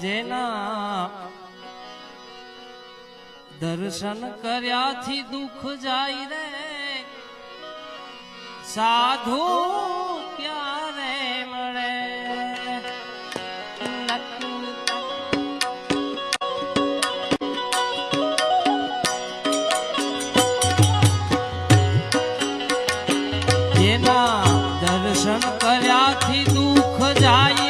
જેના દર્શન કર્યાથી દુઃખ જાય રે. સાધુ ક્યારે મળે? જેના દર્શન કર્યાથી દુઃખ જાય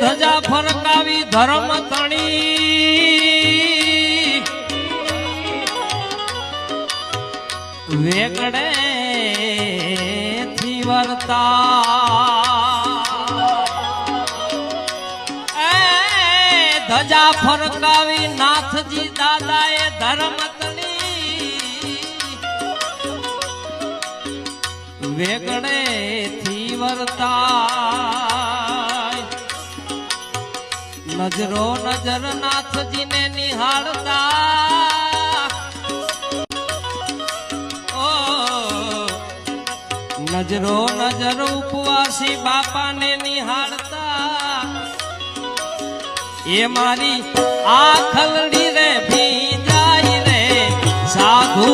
ધજા ફરકાવી ધર્મ તણી. વેગડે થી વર્તા. એ ધજા ફરકાવી નાથજી દાદાએ ધર્મ તણી. વેગડે થી વર્તાય નજરો નજર નાથજીને નિહાળતા. નજરો નજર ઉપવાસી બાપાને નિહાળતા. એ મારી આ ખલડી રે ભીજાય રે, સાધુ